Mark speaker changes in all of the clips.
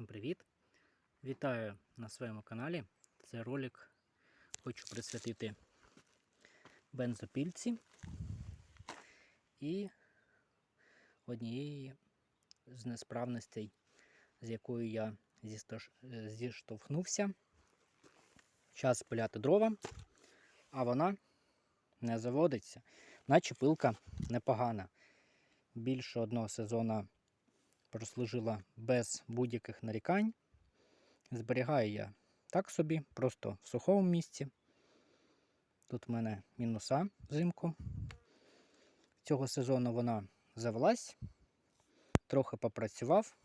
Speaker 1: Всім привіт! Вітаю на своєму каналі. Це ролик хочу присвятити бензопільці і однієї з несправностей, з якою я зіштовхнувся. Час пиляти дрова, а вона не заводиться, наче пилка непогана. Більше одного сезону прослужила без будь-яких нарікань. Зберігаю я так собі, просто в сухому місці. Тут в мене мінуса взимку. Цього сезону вона завелась, трохи попрацював,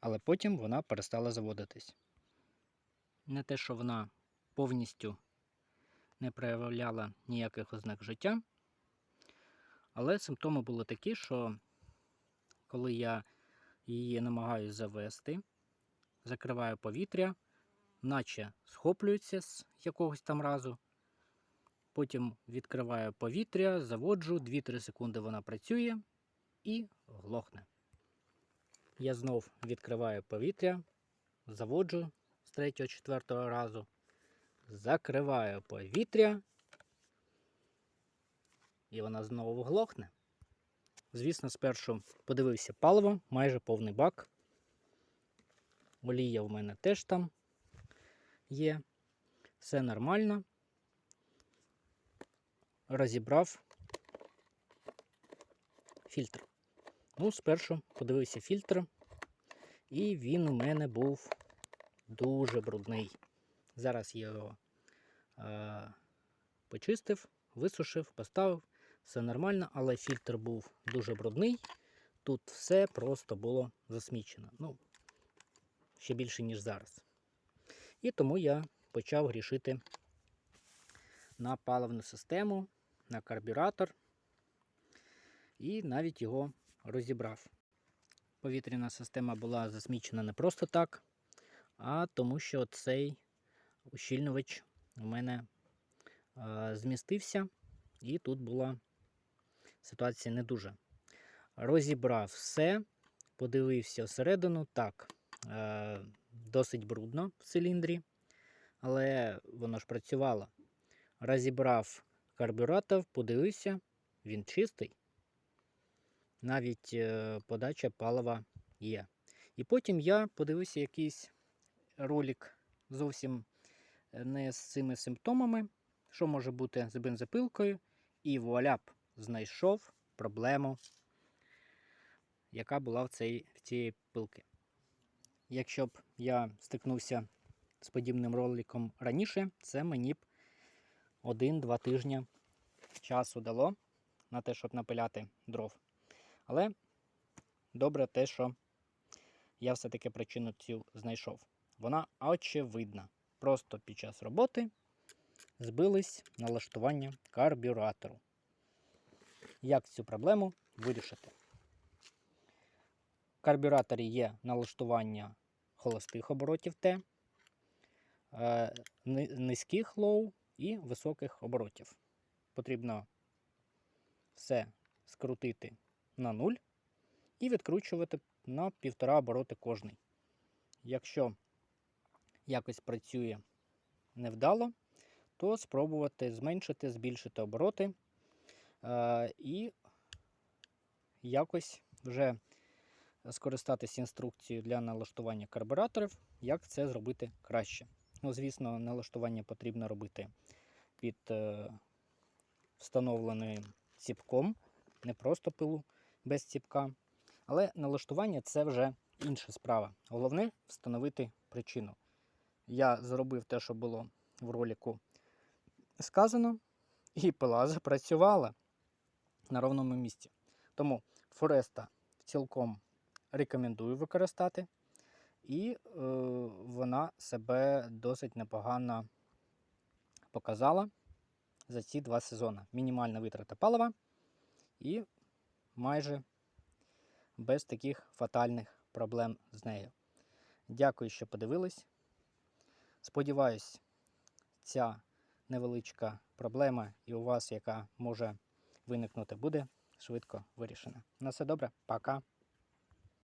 Speaker 1: але потім вона перестала заводитись. Не те, що вона повністю не проявляла ніяких ознак життя, але симптоми були такі, що коли я її намагаюся завести, закриваю повітря, наче схоплюється з якогось там разу. Потім відкриваю повітря, заводжу, 2-3 секунди вона працює і глохне. Я знов відкриваю повітря, заводжу з 3-4 разу, закриваю повітря, і вона знову глохне. Звісно, спершу подивився паливо, майже повний бак. Олія в мене теж там є. Все нормально. Розібрав фільтр. Ну, спершу подивився фільтр, і він у мене був дуже брудний. Зараз я його е, почистив, висушив, поставив. Все нормально, але фільтр був дуже брудний. Тут все просто було засмічено. Ну, ще більше, ніж зараз. І тому я почав грішити на паливну систему, на карбюратор і навіть його розібрав. Повітряна система була засмічена не просто так, а тому, що цей ущільнювач у мене е, змістився, і тут була ситуація не дуже. Розібрав все, подивився всередину. Так, е, досить брудно в циліндрі, але воно ж працювало. Розібрав карбюратор, подивився, він чистий. Навіть е, подача палива є. І потім я подивився якийсь ролик зовсім не з цими симптомами, що може бути з бензопилкою, і вуаляп знайшов проблему, яка була в цій, в цієї пилки. Якщо б я стикнувся з подібним роликом раніше, це мені б один-два тижні часу дало на те, щоб напиляти дров. Але добре те, що я все-таки причину цю знайшов. Вона очевидна. Просто під час роботи збились налаштування карбюратору. Як цю проблему вирішити? В карбюраторі є налаштування холостих оборотів Т, е, низьких лоу і високих оборотів. Потрібно все скрутити на 0 і відкручувати на 1,5 обороти кожний. Якщо якось працює невдало, то спробувати зменшити, збільшити обороти і якось вже скористатися інструкцією для налаштування карбюраторів, як це зробити краще. Ну, звісно, налаштування потрібно робити під е, встановленим ціпком, не просто пилу без ціпка. Але налаштування це вже інша справа. Головне встановити причину. Я зробив те, що було в ролику сказано, і пила запрацювала на ровному місці. Тому Фореста цілком рекомендую використати, і е, вона себе досить непогано показала за ці два сезони. Мінімальна витрата палива і майже без таких фатальних проблем з нею. Дякую, що подивились. Сподіваюсь, ця невеличка проблема і у вас, яка може виникнути, буде швидко вирішена. На все добре, пока.